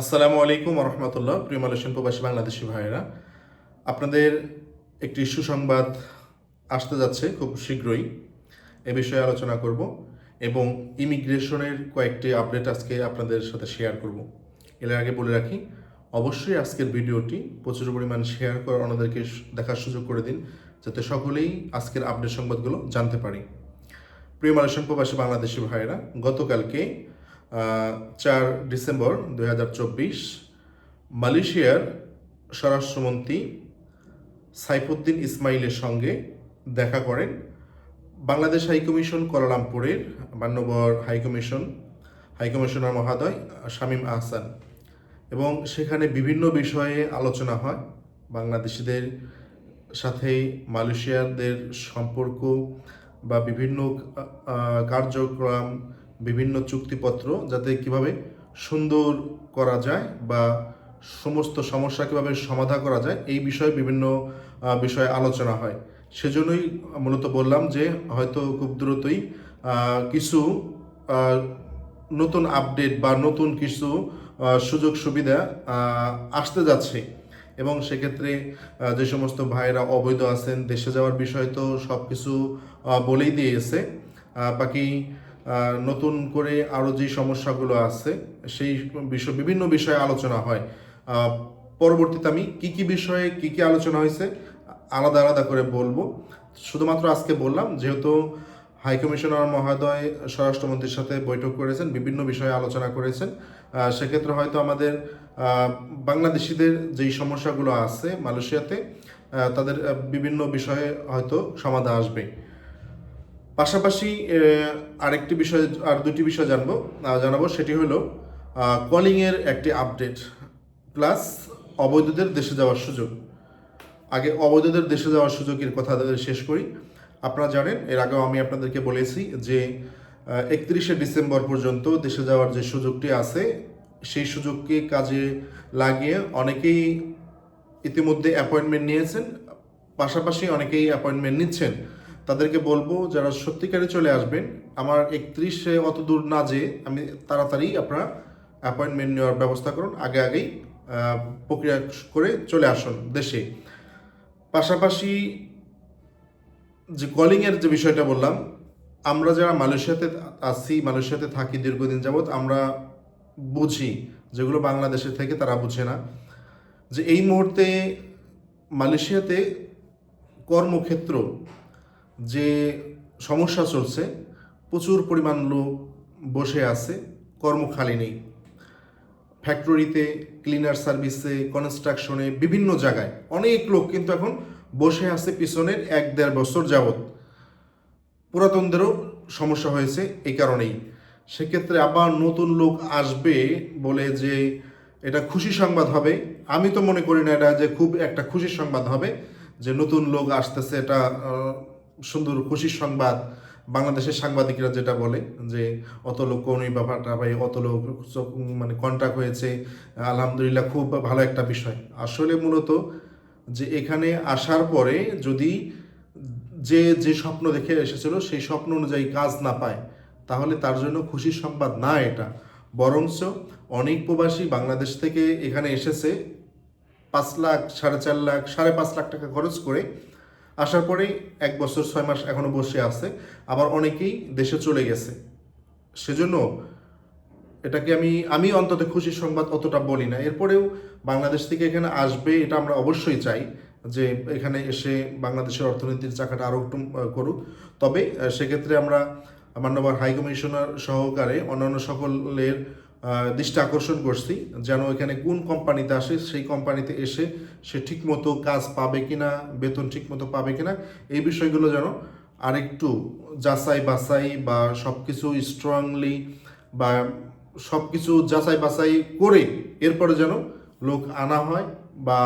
আসসালামু আলাইকুম রহমতুল্লাহ প্রিয় মালয়েশিয়ান প্রবাসী বাংলাদেশি ভাইয়েরা। আপনাদের একটি সুসংবাদ আসতে যাচ্ছে খুব শীঘ্রই। এ বিষয়ে আলোচনা করব এবং ইমিগ্রেশনের কয়েকটি আপডেট আজকে আপনাদের সাথে শেয়ার করব। এর আগে বলে রাখি, অবশ্যই আজকের ভিডিওটি প্রচুর পরিমাণ শেয়ার করে অন্যদেরকে দেখার সুযোগ করে দিন, যাতে সকলেই আজকের আপডেট সংবাদগুলো জানতে পারি। প্রিয় মালয়েশিয়ান প্রবাসী বাংলাদেশি ভাইয়েরা, গতকালকে চার ডিসেম্বর দু হাজার চব্বিশ, মালয়েশিয়ার স্বরাষ্ট্রমন্ত্রী সাইফুদ্দিন ইসমাইলের সঙ্গে দেখা করেন বাংলাদেশ হাইকমিশন কোয়ালালামপুরের মান্যবর হাইকমিশন, হাইকমিশনার মহোদয় শামীম আহসান এবং সেখানে বিভিন্ন বিষয়ে আলোচনা হয়। বাংলাদেশিদের সাথে মালয়েশিয়াদের সম্পর্ক বা বিভিন্ন কার্যক্রম বিভিন্ন চুক্তিপত্র যাতে কীভাবে সুন্দর করা যায় বা সমস্ত সমস্যা কীভাবে সমাধান করা যায়, এই বিষয়ে বিভিন্ন বিষয়ে আলোচনা হয়। সেজন্যই মূলত বললাম যে হয়তো খুব দ্রুতই কিছু নতুন আপডেট বা নতুন কিছু সুযোগ সুবিধা আসতে যাচ্ছে। এবং সেক্ষেত্রে যে সমস্ত ভাইয়েরা অবৈধ আছেন, দেশে যাওয়ার বিষয় তো সব কিছু বলেই দিয়েছে। বাকি নতুন করে আরও যে সমস্যাগুলো আছে, সেই বিষয়, বিভিন্ন বিষয়ে আলোচনা হয়। পরবর্তীতে আমি কি কি বিষয়ে কি কি আলোচনা হয়েছে, আলাদা আলাদা করে বলব। শুধুমাত্র আজকে বললাম, যেহেতু হাইকমিশনার মহোদয় স্বরাষ্ট্রমন্ত্রীর সাথে বৈঠক করেছেন, বিভিন্ন বিষয়ে আলোচনা করেছেন সেক্ষেত্রে হয়তো আমাদের বাংলাদেশিদের যেই সমস্যাগুলো আছে মালয়েশিয়াতে তাদের বিভিন্ন বিষয়ে হয়তো সমাধান আসবে। পাশাপাশি আরেকটি বিষয়, আর দুটি বিষয় জানব জানাব, সেটি হলো কলিংয়ের একটি আপডেট, প্লাস অবৈধদের দেশে যাওয়ার সুযোগ। আগে অবৈধদের দেশে যাওয়ার সুযোগের কথা শেষ করি। আপনারা জানেন, এর আগেও আমি আপনাদেরকে বলেছি যে একত্রিশে ডিসেম্বর পর্যন্ত দেশে যাওয়ার যে সুযোগটি আছে, সেই সুযোগকে কাজে লাগিয়ে অনেকেই ইতিমধ্যে অ্যাপয়েন্টমেন্ট নিয়েছেন। পাশাপাশি অনেকেই অ্যাপয়েন্টমেন্ট নিচ্ছেন। তাদেরকে বলব যারা সত্যিকারে চলে আসবেন, আমার একত্রিশে অত দূর না যে আমি তাড়াতাড়ি আপনারা অ্যাপয়েন্টমেন্ট নেওয়ার ব্যবস্থা করুন। আগে আগেই প্রক্রিয়া করে চলে আসুন দেশে। পাশাপাশি যে কলিংয়ের যে বিষয়টা বললাম, আমরা যারা মালয়েশিয়াতে আছি, মালয়েশিয়াতে থাকি দীর্ঘদিন যাবৎ, আমরা বুঝি, যেগুলো বাংলাদেশে থেকে তারা বুঝে না, যে এই মুহূর্তে মালয়েশিয়াতে কর্মক্ষেত্র যে সমস্যা চলছে, প্রচুর পরিমাণ লোক বসে আছে কর্ম খালি নেই ফ্যাক্টরিতে ক্লিনার সার্ভিসে কনস্ট্রাকশনে বিভিন্ন জায়গায় অনেক লোক কিন্তু এখন বসে আছে পিছনের এক দেড় বছর যাবৎ। পুরাতনদেরও সমস্যা হয়েছে এই কারণেই। সেক্ষেত্রে আবার নতুন লোক আসবে বলে যে এটা খুশি সংবাদ হবে, আমি তো মনে করি না এটা যে খুব একটা খুশি সংবাদ হবে যে নতুন লোক আসতেছে, এটা সুন্দর খুশির সংবাদ বাংলাদেশের সাংবাদিকরা যেটা বলে যে, অত লোক কোন ব্যাপারটা ভাই, অত লোক মানে কন্ট্যাক্ট হয়েছে। আলহামদুলিল্লাহ খুব ভালো একটা বিষয়। আসলে মূলত যে এখানে আসার পরে যদি যে যে স্বপ্ন দেখে এসেছিল সেই স্বপ্ন অনুযায়ী কাজ না পায়, তাহলে তার জন্য খুশির সংবাদ না এটা। বরঞ্চ অনেক প্রবাসী বাংলাদেশ থেকে এখানে এসেছে পাঁচ লাখ, সাড়ে চার লাখ, সাড়ে পাঁচ লাখ টাকা খরচ করে আসার পরে এক বছর ছয় মাস এখনও বসে আছে, আবার অনেকেই দেশে চলে গেছে। সেজন্য এটাকে আমি আমি অন্তত খুশির সংবাদ অতটা বলি না। এরপরেও বাংলাদেশ থেকে এখানে আসবে এটা আমরা অবশ্যই চাই যে এখানে এসে বাংলাদেশের অর্থনীতির চাকাটা আরও একটু করুক। তবে সেক্ষেত্রে আমরা মান্যবর হাই কমিশনার সহকারে অন্যান্য সকলের দৃষ্টি আকর্ষণ করছি যেন এখানে কোন কোম্পানিতে আসে, সেই কোম্পানিতে এসে সে ঠিকমতো কাজ পাবে কিনা, বেতন ঠিকমতো পাবে কিনা, এই বিষয়গুলো যেন আরেকটু যাচাই বাছাই বা সব কিছু স্ট্রংলি বা সব কিছু যাচাই বাছাই করে এরপরে যেন লোক আনা হয় বা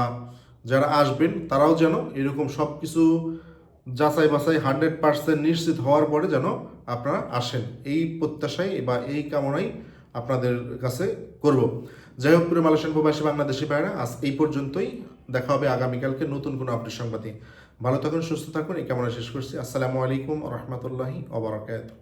যারা আসবেন তারাও যেন এরকম সব কিছু যাচাই বাছাই হান্ড্রেড পার্সেন্ট নিশ্চিত হওয়ার পরে যেন আপনারা আসেন। এই প্রত্যাশাই বা এই কামনাই আপনাদের কাছে করব। যাই হোক, পুরো মালয়েশিয়ান প্রবাসী বাংলাদেশি ভাইরা আজ এই পর্যন্তই। দেখা হবে আগামীকালকে নতুন কোনো আপডেট সংবাদে। ভালো থাকুন, সুস্থ থাকুন, এই কেমন শেষ করছি। আসসালামু আলাইকুম রহমতুল্লাহি ওবরাকাতুহ